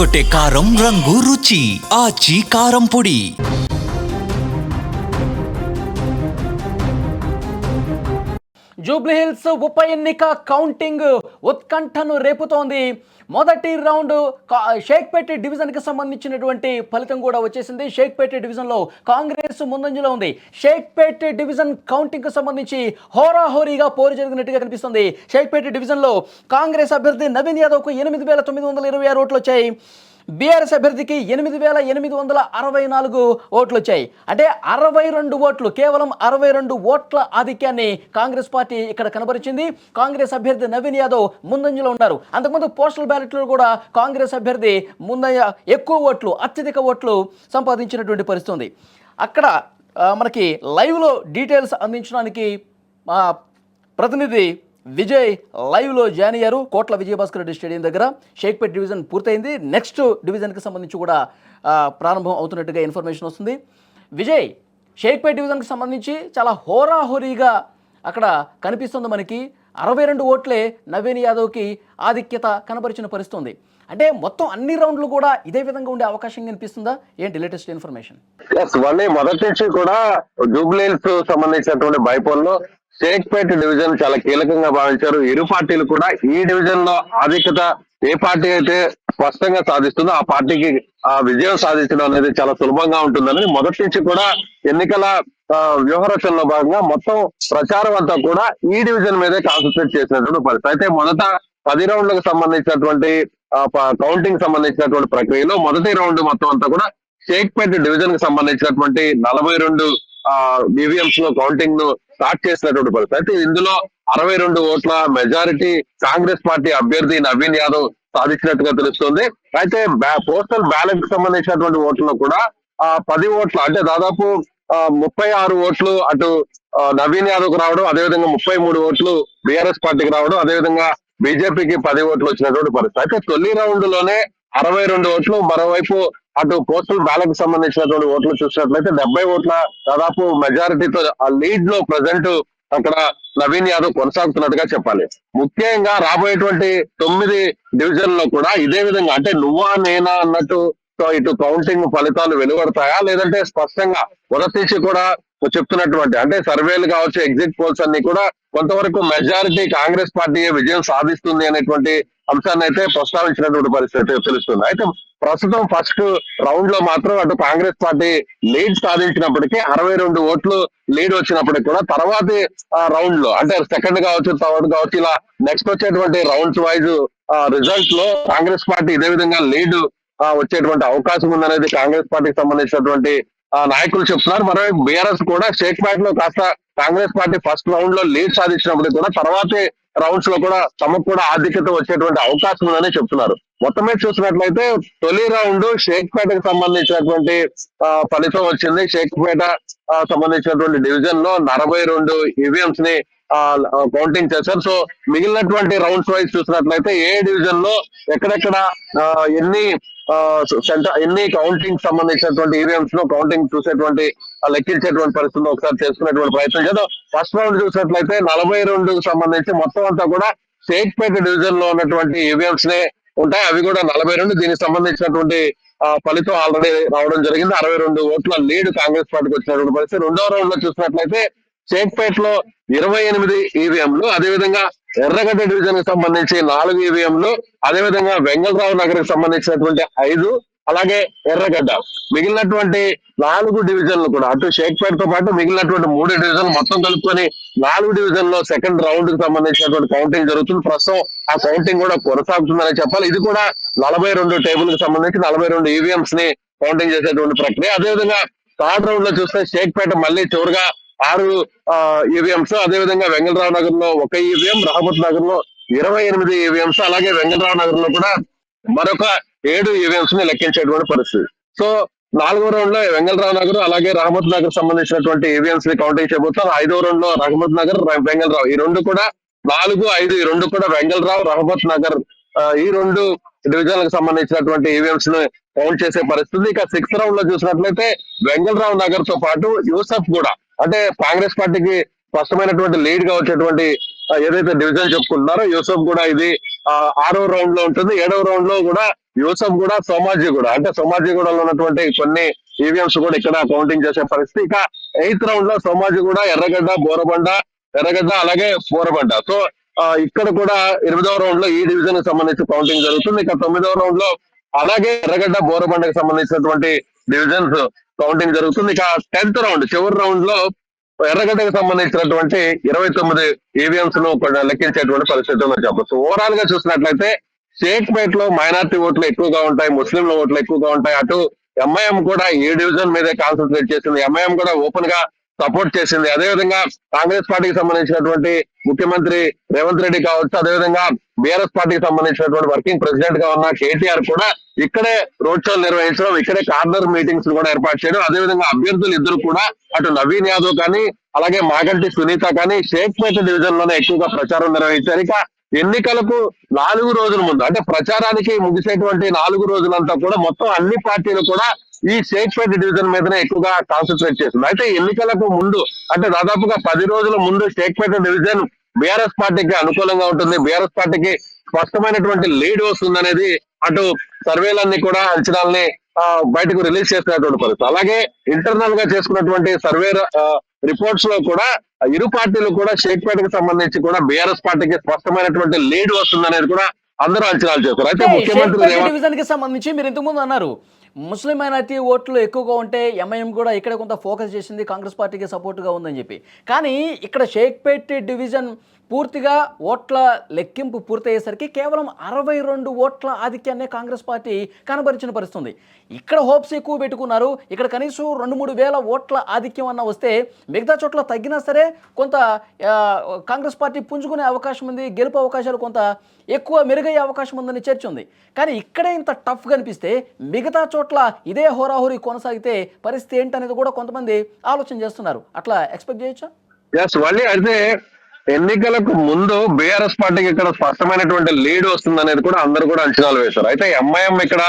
కొట్టే కారం రంగు రుచి. ఆచి కారం పొడి. జూబ్లీహిల్స్ ఉప ఎన్నిక కౌంటింగ్ ఉత్కంఠను రేపుతోంది. మొదటి రౌండ్ కా- షేక్పేట డివిజన్కి సంబంధించినటువంటి ఫలితం కూడా వచ్చేసింది. షేక్పేట డివిజన్లో కాంగ్రెస్ ముందంజలో ఉంది. షేక్పేట డివిజన్ కౌంటింగ్కు సంబంధించి హోరాహోరీగా పోరు జరిగినట్టుగా కనిపిస్తుంది. షేక్పేట డివిజన్లో కాంగ్రెస్ అభ్యర్థి నవీన్ యాదవ్కు ఎనిమిది వేల తొమ్మిది వందల ఇరవై ఆరు ఓట్లు వచ్చాయి. బీఆర్ఎస్ అభ్యర్థికి ఎనిమిది వేల ఎనిమిది వందల అరవై నాలుగు ఓట్లు వచ్చాయి. అంటే అరవై రెండు ఓట్లు కేవలం అరవై రెండు ఓట్ల ఆధిక్యాన్ని కాంగ్రెస్ పార్టీ ఇక్కడ కనబరిచింది. కాంగ్రెస్ అభ్యర్థి నవీన్ యాదవ్ ముందంజలో ఉన్నారు. అంతకుముందు పోస్టల్ బ్యాలెట్లో కూడా కాంగ్రెస్ అభ్యర్థి ముందయ్య ఎక్కువ ఓట్లు అత్యధిక ఓట్లు సంపాదించినటువంటి పరిస్థితుంది. అక్కడ మనకి లైవ్లో డీటెయిల్స్ అందించడానికి మా ప్రతినిధి విజయ్ లైవ్లో జాయిన్ అయ్యారు. కోట్ల విజయభాస్కర్ రెడ్డి స్టేడియం దగ్గర. షేక్పేట్ డివిజన్ పూర్తయింది. నెక్స్ట్ డివిజన్కి సంబంధించి కూడా ప్రారంభం అవుతున్నట్టుగా ఇన్ఫర్మేషన్ వస్తుంది. విజయ్ షేక్పేట్ డివిజన్కి సంబంధించి చాలా హోరాహోరీగా అక్కడ కనిపిస్తుంది మనకి. అరవై రెండు ఓట్లే నవీన్ యాదవ్కి ఆధిక్యత కనపరిచిన పరిస్థితుంది. అంటే మొత్తం అన్ని రౌండ్లు కూడా ఇదే విధంగా ఉండే అవకాశం కనిపిస్తుందా? ఏంటి లేటెస్ట్ ఇన్ఫర్మేషన్? మొదటి నుంచి కూడా జూబ్లీస్ సంబంధించినటువంటి బైపోల్లో షేక్పేట్ డివిజన్ చాలా కీలకంగా భావించారు. ఇరు పార్టీలు కూడా ఈ డివిజన్లో ఆధిక్యత ఏ పార్టీ అయితే స్పష్టంగా సాధిస్తుందో ఆ పార్టీకి ఆ విజయం సాధించడం అనేది చాలా సులభంగా ఉంటుందని మొదటి నుంచి కూడా ఎన్నికల వ్యూహరచనలో భాగంగా మొత్తం ప్రచారం అంతా కూడా ఈ డివిజన్ మీదే కాన్సన్ట్రేట్ చేసినటువంటి పరిస్థితి. అయితే మొదట పది రౌండ్లకు సంబంధించినటువంటి కౌంటింగ్ సంబంధించినటువంటి ప్రక్రియలో మొదటి రౌండ్ మొత్తం అంతా కూడా షేక్పేట డివిజన్కి సంబంధించినటువంటి నలభై రెండు ఈవీఎంస్లో కౌంటింగ్ను స్టార్ట్ చేసినటువంటి పరిస్థితి. అయితే ఇందులో అరవై రెండు ఓట్ల మెజారిటీ కాంగ్రెస్ పార్టీ అభ్యర్థి నవీన్ యాదవ్ సాధించినట్టుగా తెలుస్తుంది. అయితే పోస్టల్ బ్యాలెట్కి సంబంధించినటువంటి ఓట్లలో కూడా ఆ పది ఓట్ల అంటే దాదాపు ముప్పై ఆరు ఓట్లు అటు నవీన్ యాదవ్కు రావడం అదేవిధంగా ముప్పై మూడు ఓట్లు బీఆర్ఎస్ పార్టీకి రావడం అదేవిధంగా బీజేపీకి పది ఓట్లు వచ్చినటువంటి పరిస్థితి. అయితే తొలి రౌండ్లోనే అరవై రెండు ఓట్లు మరోవైపు అటు పోస్టల్ బ్యాలెట్కి సంబంధించినటువంటి ఓట్లు చూసినట్లయితే డెబ్బై ఓట్ల దాదాపు మెజారిటీతో ఆ లీడ్లో ప్రజెంట్ అక్కడ నవీన్ యాదవ్ కొనసాగుతున్నట్టుగా చెప్పాలి. ముఖ్యంగా రాబోయేటువంటి తొమ్మిది డివిజన్లో కూడా ఇదే విధంగా అంటే నువ్వా నేనా అన్నట్టు ఇటు కౌంటింగ్ ఫలితాలు వెలువడతాయా? లేదంటే స్పష్టంగా మొదటి కూడా చెప్తున్నటువంటి అంటే సర్వేలు కావచ్చు ఎగ్జిట్ పోల్స్ అన్ని కూడా కొంతవరకు మెజారిటీ కాంగ్రెస్ పార్టీ విజయం సాధిస్తుంది అనేటువంటి అంశాన్ని అయితే ప్రస్తావించినటువంటి పరిస్థితి తెలుస్తుంది. అయితే ప్రస్తుతం ఫస్ట్ రౌండ్లో మాత్రం అటు కాంగ్రెస్ పార్టీ లీడ్ సాధించినప్పటికీ అరవై రెండు ఓట్లు లీడ్ వచ్చినప్పటికీ కూడా తర్వాతి రౌండ్లో అంటే సెకండ్ కావచ్చు థర్డ్ కావచ్చు ఇలా నెక్స్ట్ వచ్చేటువంటి రౌండ్స్ వైజ్ రిజల్ట్లో కాంగ్రెస్ పార్టీ ఇదే విధంగా లీడ్ వచ్చేటువంటి అవకాశం ఉందనేది కాంగ్రెస్ పార్టీకి సంబంధించినటువంటి ఆ, నాయకులు చెప్తున్నారు. మరోవైపు బీఆర్ఎస్ కూడా షేక్పేట్లో కాస్త కాంగ్రెస్ పార్టీ ఫస్ట్ రౌండ్లో లీడ్ సాధించినప్పటికీ కూడా తర్వాతే రౌండ్స్లో కూడా తమకు కూడా ఆధిక్యత వచ్చేటువంటి అవకాశం ఉందని చెప్తున్నారు. మొత్తం మీద చూసినట్లయితే తొలి రౌండ్ షేక్పేటకు సంబంధించినటువంటి ఆ, ఫలితం వచ్చింది. షేక్పేట సంబంధించినటువంటి డివిజన్లో నలభై రెండు ఈవీఎంస్ని కౌంటింగ్ చేశారు. సో మిగిలినటువంటి రౌండ్స్ వైజ్ చూసినట్లయితే ఏ డివిజన్లో ఎక్కడెక్కడ ఆ, ఎన్ని సెంటర్ ఎన్ని కౌంటింగ్ సంబంధించినటువంటి ఈవీఎంస్లో కౌంటింగ్ చూసేటువంటి లెక్కించేటువంటి పరిస్థితుల్లో ఒకసారి చేసుకునేటువంటి ప్రయత్నం చేద్దాం. ఫస్ట్ రౌండ్ చూసినట్లయితే నలభై రెండు సంబంధించి మొత్తం అంతా కూడా షేక్పేట డివిజన్లో ఉన్నటువంటి ఈవీఎంస్ నే ఉంటాయి. అవి కూడా నలభై రెండు. దీనికి సంబంధించినటువంటి ఆ, ఫలితం ఆల్రెడీ రావడం జరిగింది. అరవై రెండు ఓట్ల లీడ్ కాంగ్రెస్ పార్టీకి వచ్చినటువంటి పరిస్థితి. రెండో రౌండ్లో చూసినట్లయితే షేక్పేట్లో ఇరవై ఎనిమిది ఈవీఎంలు. అదేవిధంగా ఎర్రగడ్డ డివిజన్కి సంబంధించి నాలుగు ఈవీఎంలు అదేవిధంగా వెంగళరావు నగర్కి సంబంధించినటువంటి ఐదు అలాగే ఎర్రగడ్డ. మిగిలినటువంటి నాలుగు డివిజన్లు కూడా అటు షేక్పేట్తో పాటు మిగిలినటువంటి మూడు డివిజన్లు మొత్తం కలుపుకొని నాలుగు డివిజన్లో సెకండ్ రౌండ్కి సంబంధించినటువంటి కౌంటింగ్ జరుగుతుంది. ప్రస్తుతం ఆ కౌంటింగ్ కూడా కొనసాగుతుందని చెప్పాలి. ఇది కూడా నలభై రెండు టేబుల్కి సంబంధించి నలభై రెండు ఈవీఎంస్ని కౌంటింగ్ చేసేటువంటి ప్రక్రియ. అదేవిధంగా థర్డ్ రౌండ్లో చూస్తే షేక్పేట మళ్ళీ చివరిగా ఆరు ఈవీఎంస్. అదేవిధంగా వెంకటరావు నగర్లో ఒక ఈవీఎం రహమత్ నగర్లో ఇరవై ఎనిమిది ఈవీఎంస్. అలాగే వెంకటరావు నగర్లో కూడా మరొక ఏడు ఈవీఎంస్ని లెక్కించేటువంటి పరిస్థితి. సో నాలుగో రౌండ్లో వెంగళరావు నగర్ అలాగే రహమత్ నగర్ సంబంధించినటువంటి ఈవీఎంస్ని కౌంటింగ్ చేయబోతాం ఐదో రౌండ్లో రహమత్ నగర్ వెంగళరావు. ఈ రెండు కూడా నాలుగు ఐదు ఈ రెండు కూడా వెంగళరావు రహమత్ నగర్ ఆ, ఈ రెండు డివిజన్లకు సంబంధించినటువంటి ఈవీఎంస్ని కౌంట్ చేసే పరిస్థితి. ఇక సిక్స్త్ రౌండ్లో చూసినట్లయితే వెంగళరావు నగర్తో పాటు యూసఫ్ కూడా అంటే కాంగ్రెస్ పార్టీకి స్పష్టమైనటువంటి లీడ్గా వచ్చేటువంటి ఏదైతే డివిజన్ చెప్పుకుంటున్నారో యూసఫ్ కూడా ఇది ఆరో రౌండ్లో ఉంటుంది. ఏడవ రౌండ్లో కూడా యూసఫ్ కూడా సోమాజీ కూడా. అంటే సోమాజీ కూడా ఉన్నటువంటి కొన్ని ఈవీఎంస్ కూడా ఇక్కడ కౌంటింగ్ చేసే పరిస్థితి. ఇక ఎయిత్ రౌండ్లో సోమాజీ కూడా ఎర్రగడ్డ బోరబండ ఎర్రగడ్డ అలాగే బోరబండ. సో ఇక్కడ కూడా ఎనిమిదవ రౌండ్లో ఈ డివిజన్కి సంబంధించి కౌంటింగ్ జరుగుతుంది. ఇక తొమ్మిదవ రౌండ్లో అలాగే ఎర్రగడ్డ బోరబండకి సంబంధించినటువంటి డివిజన్స్ కౌంటింగ్ జరుగుతుంది. ఇక టెన్త్ రౌండ్ చివరి రౌండ్లో ఎర్రగడ్డకు సంబంధించినటువంటి ఇరవై తొమ్మిది ఈవీఎంస్ను లెక్కించేటువంటి పరిస్థితి ఉందని చెప్పచ్చు. ఓవరాల్గా చూసినట్లయితే షేక్పేట్లో మైనార్టీ ఓట్లు ఎక్కువగా ఉంటాయి ముస్లింల ఓట్లు ఎక్కువగా ఉంటాయి. అటు ఎంఐఎం కూడా ఈ డివిజన్ మీదే కాన్సన్ట్రేట్ చేసింది. ఎంఐఎం కూడా ఓపెన్గా సపోర్ట్ చేసింది. అదేవిధంగా కాంగ్రెస్ పార్టీకి సంబంధించినటువంటి ముఖ్యమంత్రి రేవంత్ రెడ్డి కావచ్చు అదేవిధంగా బీఆర్ఎస్ పార్టీకి సంబంధించినటువంటి వర్కింగ్ ప్రెసిడెంట్గా ఉన్న కేటీఆర్ కూడా ఇక్కడే రోడ్ షోలు నిర్వహించడం ఇక్కడే కార్నర్ మీటింగ్స్ కూడా ఏర్పాటు చేయడం అదేవిధంగా అభ్యర్థులు ఇద్దరు కూడా అటు నవీన్ యాదవ్ కానీ అలాగే మాగంటి సునీత కానీ షేక్పేట డివిజన్లోనే ఎక్కువగా ప్రచారం నిర్వహించారు. ఇక ఎన్నికలకు నాలుగు రోజుల ముందు అంటే ప్రచారానికి ముగిసేటువంటి నాలుగు రోజులంతా కూడా మొత్తం అన్ని పార్టీలు కూడా ఈ షేక్పేట డివిజన్ మీదనే ఎక్కువగా కాన్సన్ట్రేట్ చేస్తుంది. అయితే ఎన్నికలకు ముందు అంటే దాదాపుగా పది రోజుల ముందు షేక్పేట డివిజన్ బీఆర్ఎస్ పార్టీకి అనుకూలంగా ఉంటుంది. బీఆర్ఎస్ పార్టీకి స్పష్టమైనటువంటి లీడ్ వస్తుందనేది అటు సర్వేలన్నీ కూడా అంచనాల్ని బయటకు రిలీజ్ చేసినటువంటి పరిస్థితి. అలాగే ఇంటర్నల్గా చేసుకున్నటువంటి సర్వే రిపోర్ట్స్లో కూడా ఇరు పార్టీలు కూడా షేక్పేటకి సంబంధించి కూడా బీఆర్ఎస్ పార్టీకి స్పష్టమైనటువంటి లీడ్ వస్తుందనేది కూడా అందరూ అంచనాలు చేస్తారు అయితే ముఖ్యమంత్రి రేవంత్ సంబంధించి మీరు ఇంతకుముందు అన్నారు ముస్లిం మైనార్టీ ఓట్లు ఎక్కువగా ఉంటే ఎంఐఎం కూడా ఇక్కడ కొంత ఫోకస్ చేసింది కాంగ్రెస్ పార్టీకి సపోర్ట్గా ఉందని చెప్పి. కానీ ఇక్కడ షేక్పేట్ డివిజన్ పూర్తిగా ఓట్ల లెక్కింపు పూర్తయ్యేసరికి కేవలం అరవై రెండు ఓట్ల ఆధిక్యాన్నే కాంగ్రెస్ పార్టీ కనబరిచిన పరిస్థితి ఉంది. ఇక్కడ హోప్స్ ఎక్కువ పెట్టుకున్నారు. ఇక్కడ కనీసం రెండు మూడు వేల ఓట్ల ఆధిక్యం అన్న వస్తే మిగతా చోట్ల తగ్గినా సరే కొంత కాంగ్రెస్ పార్టీ పుంజుకునే అవకాశం ఉంది గెలుపు అవకాశాలు కొంత ఎక్కువ మెరుగయ్యే అవకాశం ఉందని చర్చ ఉంది కానీ ఇక్కడే ఇంత టఫ్ కనిపిస్తే మిగతా చోట్ల ఇదే హోరాహోరీ కొనసాగితే పరిస్థితి ఏంటనేది కూడా కొంతమంది ఆలోచన చేస్తున్నారు. అట్లా ఎక్స్పెక్ట్ చేయొచ్చా? ఎస్ మళ్ళీ ఎన్నికలకు ముందు బీఆర్ఎస్ పార్టీకి ఇక్కడ స్పష్టమైనటువంటి లీడ్ వస్తుంది అనేది కూడా అందరూ కూడా అంచనాలు వేశారు. అయితే ఎంఐఎం ఇక్కడ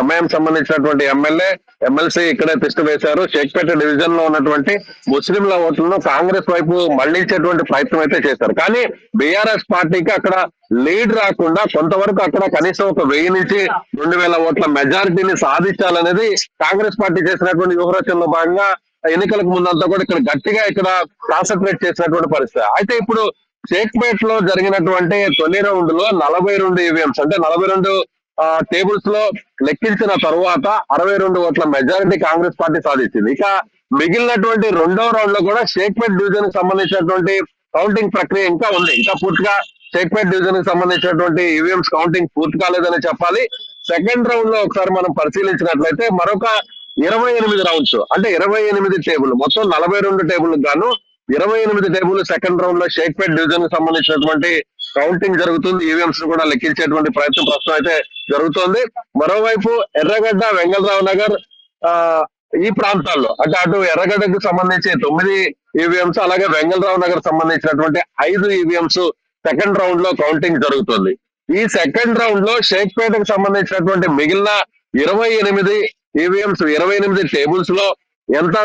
ఎంఐఎం సంబంధించినటువంటి ఎమ్మెల్యే ఎమ్మెల్సీ ఇక్కడే తిష్ట వేశారు. షేక్పేట డివిజన్లో ఉన్నటువంటి ముస్లింల ఓట్లను కాంగ్రెస్ వైపు మళ్ళించేటువంటి ప్రయత్నం అయితే చేశారు. కానీ బీఆర్ఎస్ పార్టీకి అక్కడ లీడ్ రాకుండా కొంతవరకు అక్కడ కనీసం ఒక వెయ్యి నుంచి రెండు వేల ఓట్ల మెజారిటీని సాధించాలనేది కాంగ్రెస్ పార్టీ చేసినటువంటి వ్యూహరచనలో భాగంగా ఎన్నికలకు ముందంతా కూడా ఇక్కడ గట్టిగా ఇక్కడ కాన్సన్ట్రేట్ చేసినటువంటి పరిస్థితి. అయితే ఇప్పుడు షేక్పేట్లో జరిగినటువంటి తొలి రౌండ్లో నలభై రెండు ఈవీఎంస్ అంటే నలభై రెండు టేబుల్స్లో లెక్కించిన తరువాత అరవై రెండు ఓట్ల మెజారిటీ కాంగ్రెస్ పార్టీ సాధించింది. ఇక మిగిలినటువంటి రెండో రౌండ్లో కూడా షేక్పేట్ డివిజన్కి సంబంధించినటువంటి కౌంటింగ్ ప్రక్రియ ఇంకా ఉంది. ఇంకా పూర్తిగా షేక్పేట్ డివిజన్కి సంబంధించినటువంటి ఈవీఎంస్ కౌంటింగ్ పూర్తి కాలేదని చెప్పాలి. సెకండ్ రౌండ్లో ఒకసారి మనం పరిశీలించినట్లయితే మరొక ఇరవై ఎనిమిది రౌండ్స్ అంటే ఇరవై ఎనిమిది టేబుల్. మొత్తం నలభై రెండు టేబుల్ గాను ఇరవై ఎనిమిది టేబుల్ సెకండ్ రౌండ్లో షేక్పేట్ డివిజన్కి సంబంధించినటువంటి కౌంటింగ్ జరుగుతుంది. ఈవీఎంస్ కూడా లెక్కించేటువంటి ప్రయత్నం ప్రస్తుతం అయితే జరుగుతోంది. మరోవైపు ఎర్రగడ్డ వెంగళరావు నగర్ ఆ ఈ ప్రాంతాల్లో అంటే అటు ఎర్రగడ్డకు సంబంధించి తొమ్మిది ఈవీఎంస్ అలాగే వెంగళరావు నగర్ సంబంధించినటువంటి ఐదు ఈవీఎంస్ సెకండ్ రౌండ్లో కౌంటింగ్ జరుగుతుంది. ఈ సెకండ్ రౌండ్లో షేక్పేటకు సంబంధించినటువంటి మిగిలిన ఇరవై ఎనిమిది ఈవీఎంస్ ఇరవై ఎనిమిది టేబుల్స్లో ఎంత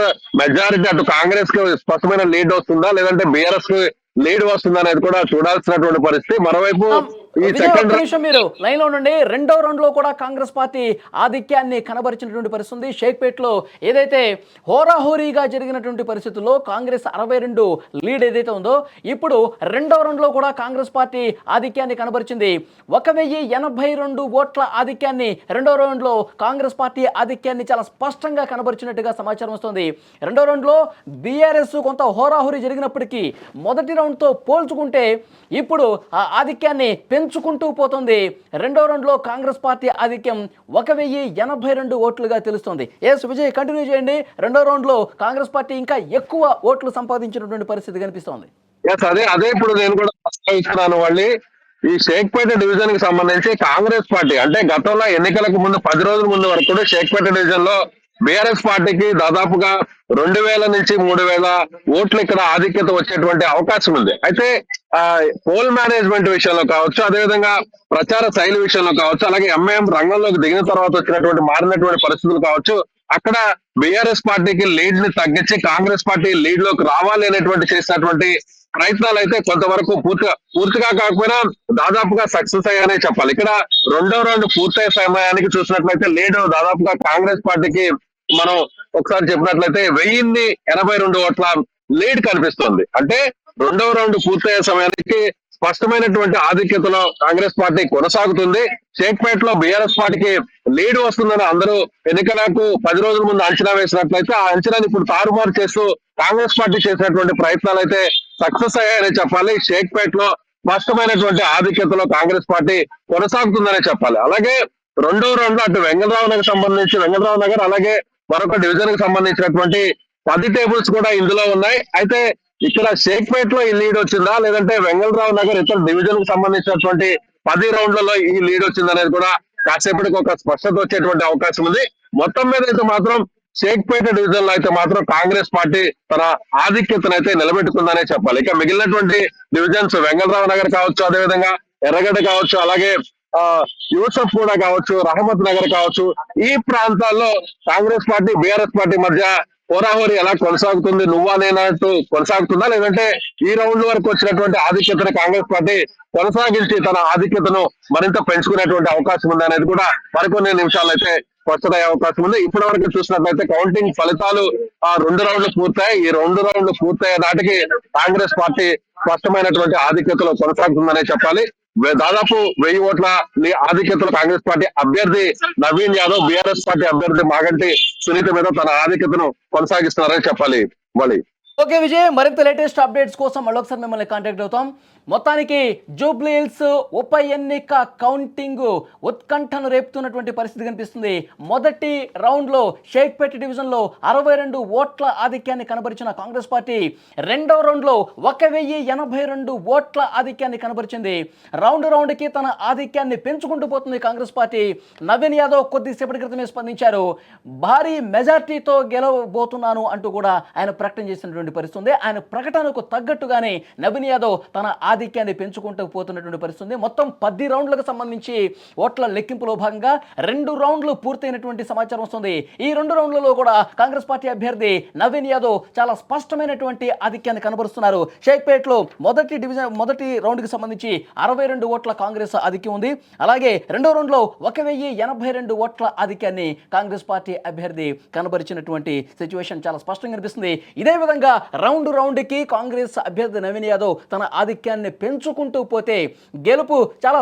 మెజారిటీ అటు కాంగ్రెస్కు స్పష్టమైన లీడ్ వస్తుందా? లేదంటే బీఆర్ఎస్కు లీడ్ వస్తుందా అనేది కూడా చూడాల్సినటువంటి పరిస్థితి. మరోవైపు నిమిషం మీరు లైన్లో ఉండండి. రెండో రౌండ్లో కూడా కాంగ్రెస్ పార్టీ ఆధిక్యాన్ని కనబరిచినటువంటి పరిస్థితి ఉంది షేక్పేట్లో ఏదైతే హోరాహోరీగా జరిగినటువంటి పరిస్థితుల్లో కాంగ్రెస్ అరవై రెండు లీడ్ ఏదైతే ఉందో ఇప్పుడు రెండో రౌండ్లో కూడా కాంగ్రెస్ పార్టీ ఆధిక్యాన్ని కనబరిచింది. ఒక వెయ్యి ఎనభై రెండు ఓట్ల ఆధిక్యాన్ని రెండో రౌండ్లో కాంగ్రెస్ పార్టీ ఆధిక్యాన్ని చాలా స్పష్టంగా కనబరిచినట్టుగా సమాచారం వస్తుంది. రెండో రౌండ్లో బీఆర్ఎస్ కొంత హోరాహోరీ జరిగినప్పటికీ మొదటి రౌండ్తో పోల్చుకుంటే ఇప్పుడు ఆ ఆధిక్యాన్ని పెంచుకుంటూ పోతుంది. రెండో రౌండ్లో కాంగ్రెస్ పార్టీ ఆధిక్యం ఒక వెయ్యి ఎనభై రెండు ఓట్లుగా తెలుస్తుంది. ఎస్ విజయ్ కంటిన్యూ చేయండి. రెండో రౌండ్లో కాంగ్రెస్ పార్టీ ఇంకా ఎక్కువ ఓట్లు సంపాదించినటువంటి పరిస్థితి కనిపిస్తోంది. ఎస్ అదే అదే ఇప్పుడు నేను కూడా ప్రస్తావిస్తున్నాను వాళ్ళి ఈ షేక్పేట డివిజన్కి సంబంధించి కాంగ్రెస్ పార్టీ అంటే గతంలో ఎన్నికలకు ముందు పది రోజుల ముందు వరకు కూడా షేక్పేట డివిజన్లో బీఆర్ఎస్ పార్టీకి దాదాపుగా రెండు వేల నుంచి మూడు వేల ఓట్లు ఇక్కడ ఆధిక్యత వచ్చేటువంటి అవకాశం ఉంది. అయితే పోల్ మేనేజ్మెంట్ విషయంలో కావచ్చు అదేవిధంగా ప్రచార శైలి విషయంలో కావచ్చు అలాగే ఎంఐఎం రంగంలోకి దిగిన తర్వాత వచ్చినటువంటి మారినటువంటి పరిస్థితులు కావచ్చు అక్కడ బీఆర్ఎస్ పార్టీకి లీడ్ని తగ్గించి కాంగ్రెస్ పార్టీ లీడ్లోకి రావాలి అనేటువంటి చేసినటువంటి ప్రయత్నాలు అయితే కొంతవరకు పూర్తిగా పూర్తిగా కాకపోయినా దాదాపుగా సక్సెస్ అయ్యానే చెప్పాలి. ఇక్కడ రెండో రౌండ్ పూర్తయ్యే సమయానికి చూసినట్లయితే లీడ్ దాదాపుగా కాంగ్రెస్ పార్టీకి మనం ఒకసారి చెప్పినట్లయితే వెయ్యిన్ని ఎనభై రెండు ఓట్ల లీడ్ కనిపిస్తుంది. అంటే రెండవ రౌండ్ పూర్తయ్యే సమయానికి స్పష్టమైనటువంటి ఆధిక్యతలో కాంగ్రెస్ పార్టీ కొనసాగుతుంది. షేక్పేట్లో బీఆర్ఎస్ పార్టీకి లీడ్ వస్తుందని అందరూ ఎన్నికలకు పది రోజుల ముందు అంచనా వేసినట్లయితే ఆ అంచనాని ఇప్పుడు తారుమారు చేస్తూ కాంగ్రెస్ పార్టీ చేసినటువంటి ప్రయత్నాలు అయితే సక్సెస్ అయ్యాయని చెప్పాలి. షేక్పేట్లో స్పష్టమైనటువంటి ఆధిక్యతలో కాంగ్రెస్ పార్టీ కొనసాగుతుందనే చెప్పాలి. అలాగే రెండో రౌండ్లో అటు వెంకటరావు నగర్ సంబంధించి వెంకటరావు నగర్ అలాగే మరొక డివిజన్కి సంబంధించినటువంటి పది టేబుల్స్ కూడా ఇందులో ఉన్నాయి. అయితే ఇక్కడ షేక్పేట్లో ఈ లీడ్ వచ్చిందా? లేదంటే వెంగళరావు నగర్ ఇతర డివిజన్కు సంబంధించినటువంటి పది రౌండ్లలో ఈ లీడ్ వచ్చింది అనేది కూడా కాసేపటికి ఒక స్పష్టత వచ్చేటువంటి అవకాశం ఉంది. మొత్తం మీద అయితే మాత్రం షేక్పేట డివిజన్లో అయితే మాత్రం కాంగ్రెస్ పార్టీ తన ఆధిక్యతను అయితే నిలబెట్టుకుందనే చెప్పాలి. ఇక మిగిలినటువంటి డివిజన్స్ వెంగళరావు నగర్ కావచ్చు అదేవిధంగా ఎర్రగడ్డ కావచ్చు అలాగే ఆ యూసఫ్ కూడా కావచ్చు రహమత్ నగర్ కావచ్చు ఈ ప్రాంతాల్లో కాంగ్రెస్ పార్టీ బీఆర్ఎస్ పార్టీ మధ్య హోరాహోరీ ఎలా కొనసాగుతుంది? నువ్వా నేనట్టు కొనసాగుతుందా? లేదంటే ఈ రౌండ్ వరకు వచ్చినటువంటి ఆధిక్యతను కాంగ్రెస్ పార్టీ కొనసాగించి తన ఆధిక్యతను మరింత పెంచుకునేటువంటి అవకాశం ఉంది అనేది కూడా మరికొన్ని నిమిషాలు అయితే స్పష్టత అయ్యే అవకాశం ఉంది. ఇప్పటి వరకు చూసినట్లయితే కౌంటింగ్ ఫలితాలు ఆ రెండు రౌండ్లు పూర్తయి ఈ రెండు రౌండ్లు పూర్తయ్యే నాటికి కాంగ్రెస్ పార్టీ స్పష్టమైనటువంటి ఆధిక్యతలో కొనసాగుతుందనే చెప్పాలి. దాదాపు వెయ్యి ఓట్ల ని- ఆధిక్యతలో కాంగ్రెస్ పార్టీ అభ్యర్థి నవీన్ యాదవ్ బీఆర్ఎస్ పార్టీ అభ్యర్థి మాగంటి సునీత మీద తన ఆధిక్యతను కొనసాగిస్తున్నారని చెప్పాలి. మళ్ళీ ఓకే విజయ్ మరింత లేటెస్ట్ అప్డేట్స్ కోసం మళ్ళొకసారి మిమ్మల్ని కాంటాక్ట్ అవుతాం. మొత్తానికి జూబ్లీహిల్స్ ఉప ఎన్నిక కౌంటింగ్ ఉత్కంఠను రేపుతున్నటువంటి పరిస్థితి కనిపిస్తుంది. మొదటి రౌండ్లో షేక్పేట డివిజన్లో అరవై రెండు ఓట్ల ఆధిక్యాన్ని కనబరిచిన కాంగ్రెస్ పార్టీ రెండో రౌండ్లో ఒక వెయ్యి ఎనభై రెండు ఓట్ల ఆధిక్యాన్ని కనబరిచింది. రౌండ్ రౌండ్కి తన ఆధిక్యాన్ని పెంచుకుంటూ పోతుంది కాంగ్రెస్ పార్టీ. నవీన్ యాదవ్ కొద్దిసేపటి క్రితమే స్పందించారు. భారీ మెజార్టీతో గెలవబోతున్నాను అంటూ కూడా ఆయన ప్రకటన చేసినటువంటి పరిస్థితుంది. ఆయన ప్రకటనకు తగ్గట్టుగానే నవీన్ యాదవ్ తన ఆధిక్యాన్ని పెంచుకుంటూ పోతున్నటువంటి పరిస్థితుంది. మొత్తం పది రౌండ్లకు సంబంధించి ఓట్ల లెక్కింపులో భాగంగా రెండు రౌండ్లు పూర్తయినటువంటి సమాచారం వస్తుంది. ఈ రెండు రౌండ్లలో కూడా కాంగ్రెస్ పార్టీ అభ్యర్థి నవీన్ యాదవ్ చాలా స్పష్టమైనటువంటి ఆధిక్యాన్ని కనబరుస్తున్నారు. షేక్పేట్లో మొదటి డివిజన్ మొదటి రౌండ్కి సంబంధించి అరవై రెండు ఓట్ల కాంగ్రెస్ ఆధిక్యం ఉంది. అలాగే రెండో రౌండ్లో ఒక వెయ్యి ఎనభై రెండు ఓట్ల ఆధిక్యాన్ని కాంగ్రెస్ పార్టీ అభ్యర్థి కనబరిచినటువంటి సిచ్యువేషన్ చాలా స్పష్టంగా కనిపిస్తుంది ఇదే విధంగా రౌండ్ రౌండ్కి కాంగ్రెస్ అభ్యర్థి నవీన్ యాదవ్ తన ఆధిక్యాన్ని పెంచుకుంటూ పోతే గెలుపు చాలా